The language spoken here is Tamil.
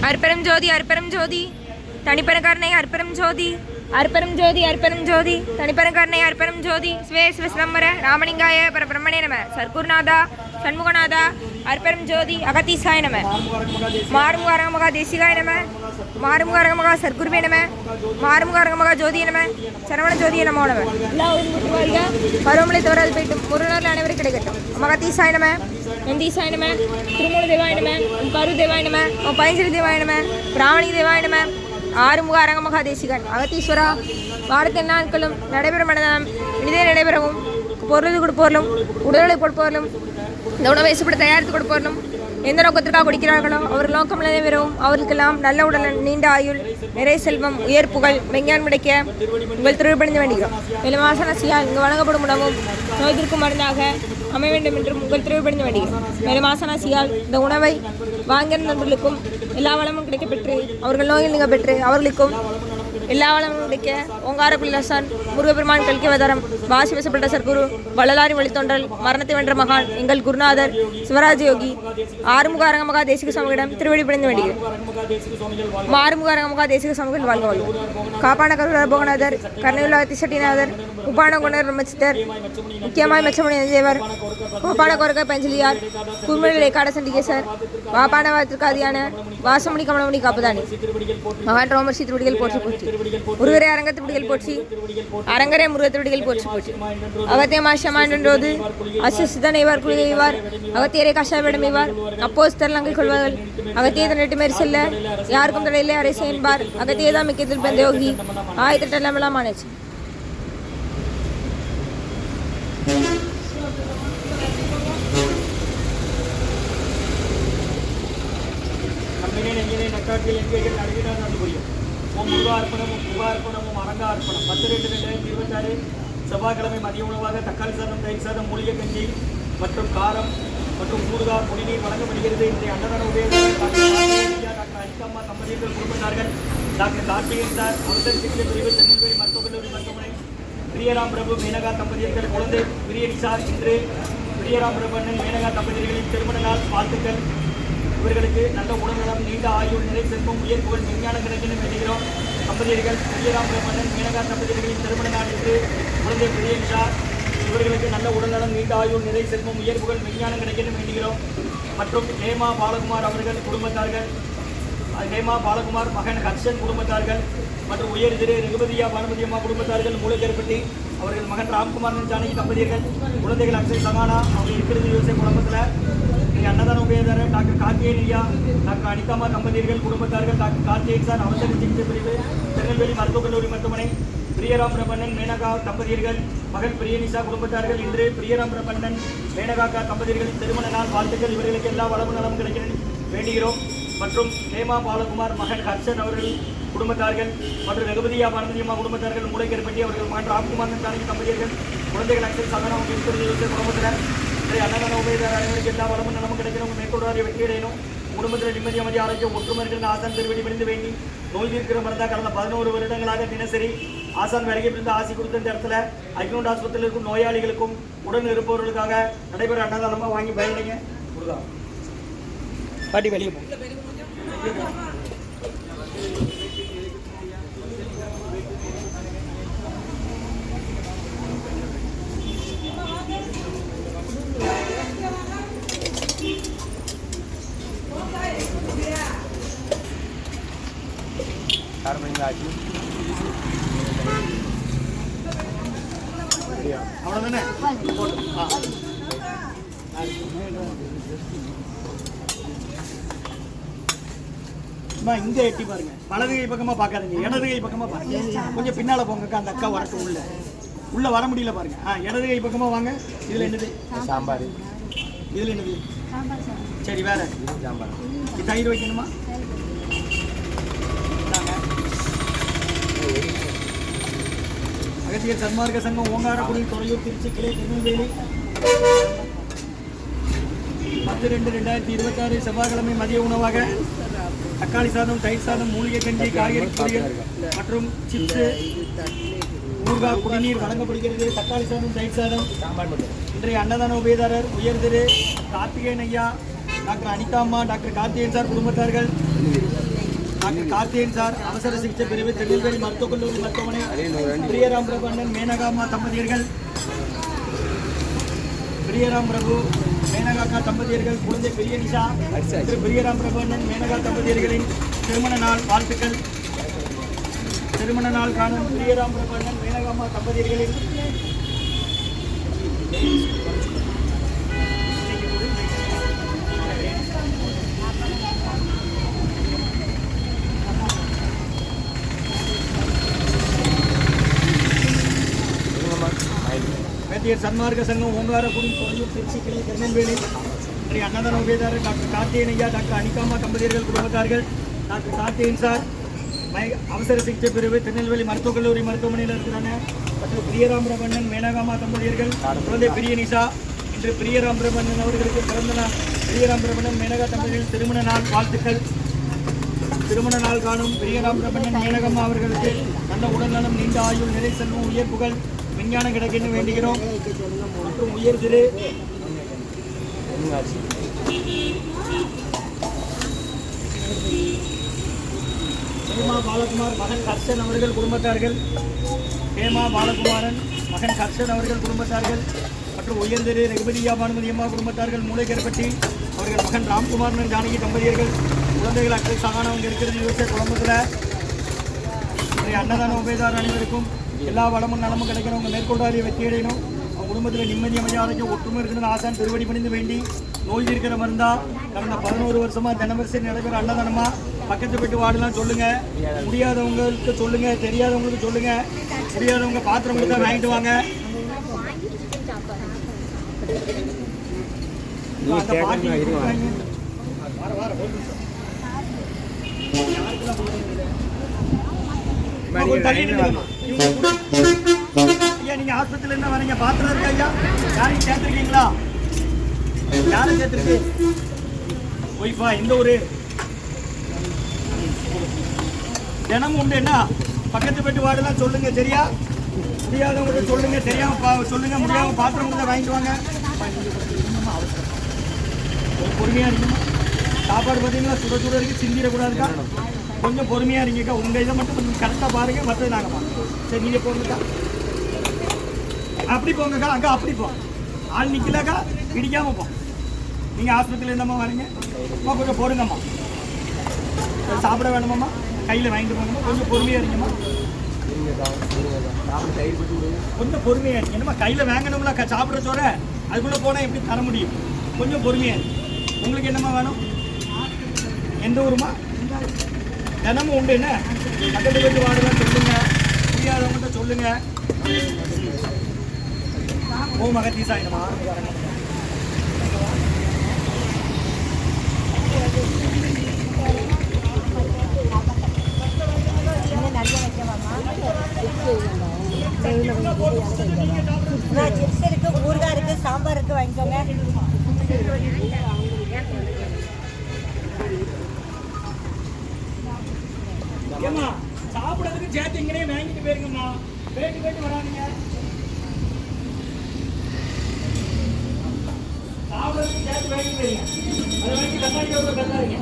அற்பெரும் ஜோதி அற்பெரும் ஜோதி. தனிப்பெருங்கருணை அற்பெரும் ஜோதி. அற்பெரும் ஜோதி அற்பெரும் ஜோதி. தனிப்பெருங்கருணை அற்பெரும் ஜோதி. ஸ்வே சிவசிதம்பர ராமலிங்காய பரபிரமணே நம. சர்க்குர்நாதா. சண்முகநாதா அற்பெரும் ஜோதி அகத்தீசாய நம. மாறுமுகாரக மகா தேசிகாய நம. மாறுமுகாரக மகா சர்க்குருவே நம. மாறுமுகாரக மகா ஜோதிய நம. சரவண ஜோதிய நமோ நம. எல்லா உயிரும் பருவமழை தவறாது போயிட்டு ஒரு நாள் அனைவரும் கிடைக்கட்டும். மகத்தீசாய நம. நந்தீசாய நம. திருமூல தேவாய நம. கரு தேவாய நம. உம் பைஞ்சலி தேவாய நம. பிராமணி தேவாய நம. ஆறுமுக அரங்கமகா தேசிகன். அகத்தீஸ்வரா வாரத்தின் நாட்களும் நடைபெறும் மனதாம். இனிதே நடைபெறவும். பொருள் கொடுப்பவர்களும் உடல்நிலை கொடுப்பவர்களும் இந்த உணவை சுப்பட தயாரித்து கொடுப்பவர்களும் எந்த நோக்கத்திற்காக குடிக்கிறார்களோ அவர் நோக்கம் நிறைவேறும் அவர்களுக்கெல்லாம் நல்ல உடல் நீண்ட ஆயுள் நிறை செல்வம் உயர் புகழ் விஞ்ஞானம் கிடைக்க உங்கள் திருவிழப்படைந்து வேண்டுகிறோம். மேலும் ஆசனசியால் இங்கு வழங்கப்படும் உணவும் நோய்திற்கும் மருந்தாக அமைய வேண்டும் என்றும் உங்கள் திருவிழப்படைந்து வேண்டுகிறோம். மேலும் ஆசனசியால் இந்த உணவை வாங்கிய நண்பர்களுக்கும் எல்லா வளமும் கிடைக்கப்பெற்று அவர்கள் நோயில் நீங்க பெற்று அவர்களுக்கும் எல்லா வளமும் உடைக்க ஓங்கார குலிலாசான் முருகப்பெருமான் கல்கிவதாரம் வாசி வசப்பட்ட சர்க்குரு வள்ளலாரி வழித்தொன்றல் மரணத்தை வென்ற மகான் எங்கள் குருநாதர் சிவராஜ யோகி ஆறுமுக அரங்கமகா தேசிக சுவாமிகளிடம் திருவடி பிடிந்து வேண்டுகிறேன் ஆறுமுக அரங்கமகா தேசிக சுவாமிகள் வாழ்க வாழ்க காப்பான கருணர் போகநாதர் கர்ணவிழா திசட்டிநாதர் உப்பான குணர் பிரம்மச்சித்தர் முக்கியமாய் மெச்சமணி தேவர் கோப்பான கோரக பஞ்சலியார் குர்மணி காட சண்டிகேசர் வாப்பான வாத்திற்காதியான வாசமணி கமலமணி காப்புதானி மகான் ரோமர்ஷி திருவடிகள் போற்றி போற்றி. முருகரே அரங்க திருவடிகள் போற்றி. அரங்கரே முருக திருவடிகள் போற்றி போற்றி. அகத்திய மாஷமாண்டோது அசிசுதன் இவார் குழுகைவார் அகத்தியரை கஷாவிடம் இவார் அப்போஸ் தரலங்கள் கொள்வார்கள். அகத்திய தன்னிட்டு மேறி செல்ல. யாருக்கும் தடையில்லை அரசு என்பார் அகத்தியதான் மிக்கத்தில் பெந்த யோகி. ஆயத்திட்டெல்லாம் ஆனச்சு நெஞ்சினை நக்காட்டில் எங்கேகள் அழகினால் நடந்து புரியும். ஓ முருகார்ப்பணமும் அர்ப்பணமும் முருகா பத்து ரெண்டு ரெண்டாயிரத்தி இருபத்தாறு. செவ்வாய்க்கிழமை மதிய உணவாக தக்காளி சாதம் தயிர் சாதம் மூலிகை கஞ்சி மற்றும் காரம் மற்றும் ஊறுகா குடிநீர் வழங்கப்படுகிறது. இன்றைய அன்னதான உபயோகம் டாக்டர் அனிதம்மா தம்பதியர்கள் குடும்பத்தார்கள் டாக்டர் கார்த்திகன் சார் அவசர சிகிச்சை பிரிவு திருநெல்வேலி மருத்துவக் கல்லூரி மருத்துவமனை. பிரியராம் பிரபு மேனகா தம்பதியர்கள் குழந்தை பிரியடி சார் இன்று பிரியராம் பிரபு அண்ணன் மேனகா தம்பதியர்களின் திருமண நாள் வாழ்த்துக்கள். இவர்களுக்கு நல்ல உடல்நலம் நீண்ட ஆயுள் நிறை செல்வம் உயர் புகழ் விஞ்ஞானம் கிடைக்கணும் வேண்டுகிறோம். தம்பதியர்கள் ஸ்ரீராம் பிரமணன் மீனகா தம்பதியர்களின் திருமண நாள் இன்று குழந்தை பிரியன்ஷா இவர்களுக்கு நல்ல உடல்நலம் நீண்ட ஆயுள் நிறை செல்வம் உயர் புகழ் விஞ்ஞானம் கிடைக்கணும் வேண்டுகிறோம். மற்றும் ஹேமா பாலகுமார் அவர்கள் குடும்பத்தார்கள் ஹேமா பாலகுமார் மகன் ஹர்ஷன் குடும்பத்தார்கள் மற்றும் உயர் திரு ரகுபதியா பானுமதி அம்மா குடும்பத்தார்கள் மூலக்கேற்பட்டி அவர்கள் மகன் ராம்குமார் ஜானகி தம்பதியர்கள் குழந்தைகள் அக்ஷய் சமானா அவங்க இருக்கிறது யோசை குடும்பத்தில் நீங்கள் அன்னதான உபயோகர் டாக்டர் கார்த்திகேயன் ஐயா டாக்டர் அனிதாமா தம்பதியர்கள் குடும்பத்தார்கள் டாக்டர் கார்த்திகேயன் சார் அவசர சிகிச்சை பிரிவு திருநெல்வேலி மருத்துவக் கல்லூரி மருத்துவமனை பிரியராம் பிரபண்ணன் மேனகா தம்பதியர்கள் மகள் பிரியனிஷா குடும்பத்தார்கள் இன்று பிரியராம் பிரபண்ணன் மேனகாக்கா தம்பதியர்களின் திருமண நாள் வாழ்த்துக்கள் இவர்களுக்கு எல்லா வளமும் நலம் கிடைக்க வேண்டுகிறோம். மற்றும் ஹேமா பாலகுமார் மகன் ஹர்ஷன் அவர்கள் குடும்பத்தார்கள் மற்றும் ரகுபதியா பாரதியம்மா குடும்பத்தார்கள் மூளைக்கேற்பட்டி அவர்கள் மகன் ராம்குமார் ஜானகி தம்பதியர்கள் குழந்தைகள் அக்ஷய் சகனா குடும்பத்தினர் இன்றைய அன்னதான உபயதார அனைவருக்கு எல்லா வளமும் நலமும் கிடைக்கிறோம் மேற்கொள்வாரிய வெற்றி குடும்பத்தில் நிம்மதி அமைதி ஆரோக்கியம் ஒற்றுமை இருக்கிற ஆசான் திருவடி விழுந்து வேண்டி நோய் தீர்க்கிற மருந்தா கடந்த பதினோரு வருடங்களாக தினசரி ஆசான் வருகை பிரிந்து ஆசி கொடுத்த இந்த இடத்துல அக்னோண்ட் ஆஸ்பத்திரியில் இருக்கும் நோயாளிகளுக்கும் உடன் இருப்பவர்களுக்காக நடைபெற அன்னதானமாக வாங்கி பயணிங்க முருகா பாட்டி வெளியே போ. அவ்வளோதானே. ஆ. இங்க எட்டி பாருங்க. வலது கை பக்கமா பார்க்காதீங்க. இடது கை பக்கமா பாருங்க. கொஞ்சம் பின்னால போங்கக்கா அந்த அக்கா வரட்டும் உள்ள. உள்ள வர முடியல பாருங்க. ஆ இடது கை பக்கமா வாங்க. இதுல என்னது? சாம்பார். இதுல என்னது? சரி வேற. சாம்பார். தயிர் வைக்கணுமா? அகத்தியர் சன்மார்க்க சங்கம் ஓங்காரக்குடி துறையூர் திருச்சி கிளை திருநெல்வேலி. பத்து ரெண்டு ரெண்டாயிரத்தி இருபத்தாறு செவ்வாய்க்கிழமை மதிய உணவாக தக்காளி சாதம் தயிர் சாதம் மூலிகை கஞ்சி காய்கறி பொரியல் மற்றும் சிப்ஸு ஊறுகாய் குடிநீர் வழங்கப்படுகிறது. தக்காளி சாதம் தயிர் சாதம். இன்றைய அன்னதான உபயதாரர் உயர்திரு கார்த்திகேயன் ஐயா டாக்டர் அனிதாம்மா டாக்டர் கார்த்திகேயன் சார் குடும்பத்தார்கள். டாக்டர் சார் அவசர சிகிச்சை பிரிவு திருநெல்வேலி மருத்துவக் கல்லூரி மருத்துவமனை பிரியராம் பிரபண்ணன் மேனகாமா தம்பதியர்கள். பிரியராம் பிரபு மேனகாக்கா தம்பதியர்கள் குழந்தை பெரிய நிஷா திரு பிரியராம் பிரபண்ணன் மேனகா தம்பதியர்களின் திருமண நாள் வாழ்த்துக்கள். திருமண நாள் காணும் பிரியராம் பிரபண்ணன் மேனகாமா தம்பதியர்களின் மேத்தியர் சன்மார்க்க சங்கம் ஓங்காரக்குடி கோயில் திருச்சி கிளை திருநெல்வேலி ஸ்ரீ அன்னதான உபயதாரர் டாக்டர் கார்த்தியன் ஐயா டாக்டர் அனிகாமா தம்பதியர்கள் குடும்பத்தார்கள் டாக்டர் கார்த்தியன் சார் மை அவசர சிகிச்சை பிரிவு திருநெல்வேலி மருத்துவக் கல்லூரி மருத்துவமனையில் இருக்கிறாங்க. மற்றும் பிரியராம் மேனகாமா தம்பதியர்கள் குழந்தை பிரியனிசா இன்று பிரியராம் அவர்களுக்கு பிறந்த நாள். பிரியராம் மேனகா தம்பதியர்கள் திருமண நாள் வாழ்த்துக்கள். திருமண நாள் காணும் பிரியராம் மேனகம்மா அவர்களுக்கு நல்ல உடல்நலம் நீண்ட ஆயுள் நிறை செல்வம் உயர் புகழ். விஞ்ஞானம் கிடைக்கணும் வேண்டுகிறோம் மற்றும் உயர் திரு ஹேமா பாலகுமார் மகன் கர்ஷன் அவர்கள் குடும்பத்தார்கள். ஹேமா பாலகுமாரன் மகன் கர்ஷன் அவர்கள் குடும்பத்தார்கள். மற்றும் உயர்திரு ரகுபதியா பானுமதி அம்மா குடும்பத்தார்கள். மூளைக்கரப்பட்டி அவர்கள் மகன் ராம்குமாரன் ஜானகி தம்பதியர்கள். குழந்தைகள் அக்கறை சகானவங்க இருக்கிறது யோசிச்ச குழம்புல அன்னதான உபயதார் அனைவருக்கும் எல்லா வளமும் நலமும் கிடைக்கிறவங்க மேற்கொண்டாரிய வெற்றி அடையணும் அவங்க குடும்பத்தில் நிம்மதி அமைதியாக ஒற்றுமை இருக்கணும்னு ஆசான் திருவடி பணிந்து வேண்டி நோய் தீர்க்கிற மருந்தா கடந்த பதினோரு வருஷமா தினவரிசை நடைபெற அன்னதானமா பக்கத்து போயிட்டு வாடலாம் சொல்லுங்க. முடியாதவங்களுக்கு சொல்லுங்க தெரியாதவங்களுக்கு சொல்லுங்க. முடியாதவங்க பாத்திரம் கொடுத்தா வாங்கிட்டு வாங்க. தள்ளி. ஐயா நீங்க ஆஸ்பத்திரியில இருந்து வரீங்க. பாத்திரம் இருக்கா ஐயா? யாரையும் சேர்த்துருக்கீங்களா? யாரும் சேர்த்துருக்கு? ஒய்ஃபா எந்த ஒரு தினமும் உண்டு என்ன? பக்கத்து வீட்டு வார்டுலாம் சொல்லுங்க சரியா? முடியாதவங்க சொல்லுங்க தெரியாம பா- சொல்லுங்க. முடியாம பாத்திரம் கொடுத்தா வாங்கிட்டு வாங்க. அம்மா, நீங்க பொறுமையா இருக்குமா சாப்பாடு பார்த்தீங்கன்னா சுட சுட இருக்கு. சிந்திடக்கூடாதுக்கா. கொஞ்சம் பொறுமையா இருங்கக்கா. உங்கள் இதை மட்டும் கொஞ்சம் கரெக்டாக பாருங்க. மற்றது நாங்கள் பார்க்கணும் சரி நீங்க போங்கக்கா. அப்படி போங்கக்கா அக்கா அப்படி போ. ஆள் நிக்கலக்கா இடிக்காம போ. நீங்க ஆஸ்பத்திரியில இருந்தம்மா வரீங்க. அம்மா கொஞ்சம் பொறுங்கம்மா சாப்பிட வேணுமாம்மா? கையில் வாங்கிட்டு போங்கம்மா. கொஞ்சம் பொறுமையாக இருங்கம்மா. கொஞ்சம் பொறுமையாக இருங்க. என்னம்மா கையில் வாங்கணும்ல க- சாப்பிட சோற? அதுக்குள்ளே போனால் எப்படி தர முடியும்? கொஞ்சம் பொறுமையாக உங்களுக்கு என்னம்மா வேணும்? எந்த ஊருமா தினமும் உண்டு என்ன? பக்கத்து வீட்டு வாடலாம் சொல்லுங்க. முடியாதவங்கள்ட்ட சொல்லுங்க. ஓ மகத்தீசா என்னமா சிப்ஸ் இருக்கு ஊறுகாய் இருக்கு சாம்பார் இருக்கு வாங்கிக்கோங்க ஏம்மா சாப்பிடறதுக்கு சேர்த்து இங்கனே வாங்கிட்டு போயிருங்கம்மா. போயிட்டு போயிட்டு வராதீங்க. சாப்பிடறதுக்கு சேர்த்து வாங்கிட்டு போயிருங்க. அதை வாங்கி கண்ணாடி கண்ணாடிங்க